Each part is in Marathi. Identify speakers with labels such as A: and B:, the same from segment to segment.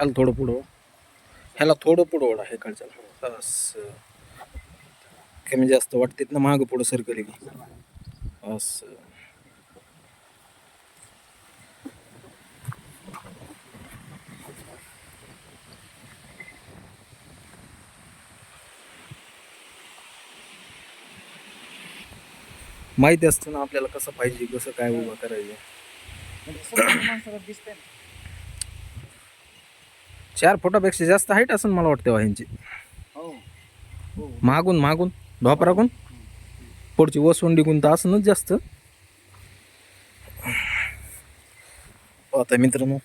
A: ह्याला थोडं पुढं. ह्याला थोडं पुढं ओढा हे काढच्याला असं कमी जास्त वाटतेत ना मागं पुढं सरकली की असं माहिती असतं ना आपल्याला कसं पाहिजे कसं काय उभं करायचं. चार फुटापेक्षा जास्त हाईट असेल मला वाटतं ह्यांची.
B: हो. हो.
A: मागून मागून ढोपराकून पुढची वसवंडीकून तर असणच जास्त. आता मित्रांनो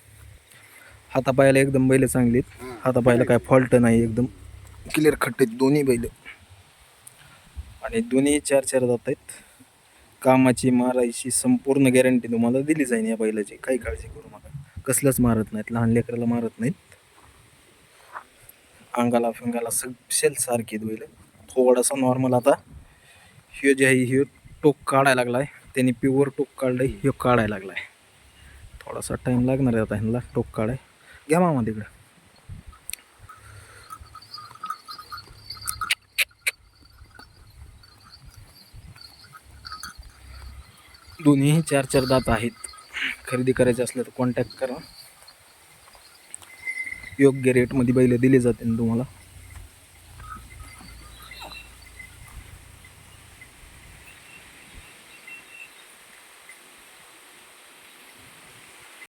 A: हातापायाला एकदम बैल चांगली आहेत. हातापायाला काय फॉल्ट नाही एकदम. क्लिअर खट्टे दोन्ही बैल. आणि दोन्ही चार चार जात आहेत. कामाची मारायची संपूर्ण गॅरंटी तुम्हाला दिली जाईल या बैलाची. काही काळजी करू नका. कसलंच मारत नाहीत. लहान लेकराला मारत नाहीत. अंगाला फिंगाला सगळेल सारखी बैल. थोडासा नॉर्मल आता. ह्यो जे आहे ह्यो टोक काढायला लागला आहे त्यांनी प्युअर टोक काढलंय ह्यो काढायला आहे थोडासा टाईम लागणार आहे आता ह्यांना टोक काढाय. घ्या मामा तिकडं. दोन्हीही चार चार दात आहेत. खरेदी करायचे असले तर कॉन्टॅक्ट करा. योग्य रेटमध्ये बैल दिले जातील तुम्हाला.